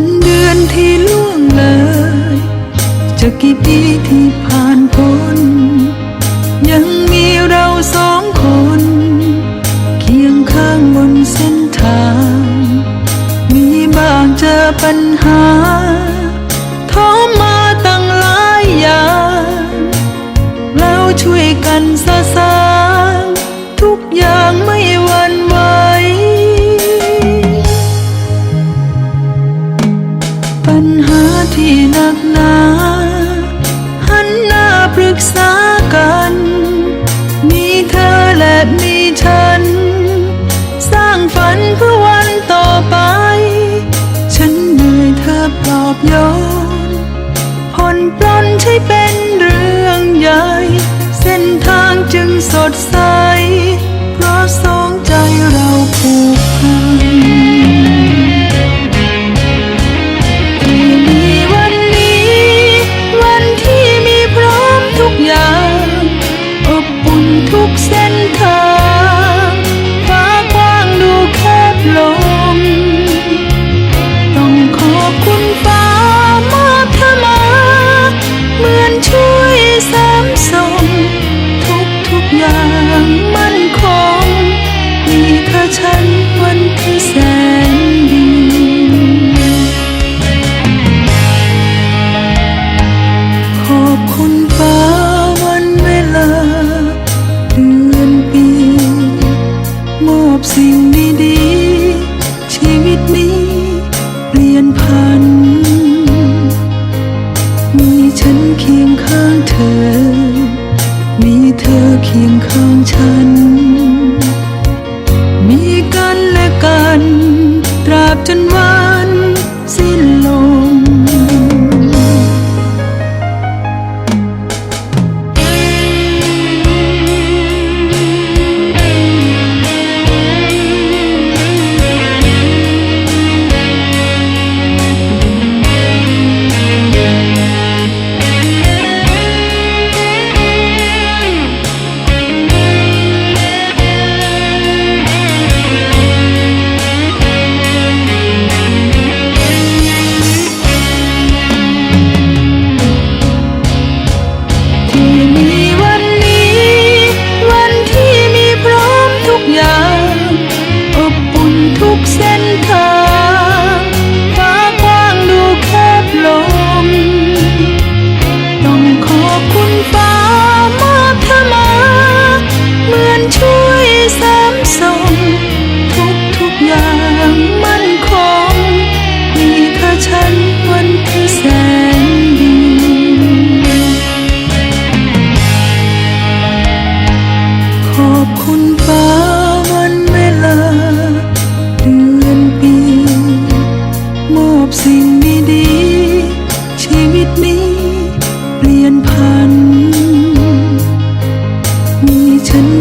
วันเดือนที่ล่วงเลยจะกี่ปีที่ผ่านพ้น ยังมีเราสองคน เคียงข้างบนเส้นทาง มีบางเจอปัญหาท้อมาตั้งหลายอย่าง แล้วช่วยกันซะ นักหนา หันหน้าปรึกษากัน มีเธอและมีฉัน สร้างฝันเพื่อวันต่อไป ฉันเหนื่อยเธอปลอบโยนผ่อนปลนใช่เป็นเรื่องใหญ่ เส้นทางจึงสดใส อ มีเธอเคียงข้างฉัน มีกันและกัน ตราบจนวัน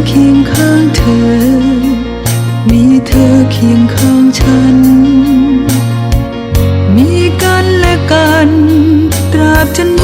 เคียงข้างเธอ มีเธอเคียงข้างฉัน มีกันและกัน ตราบจน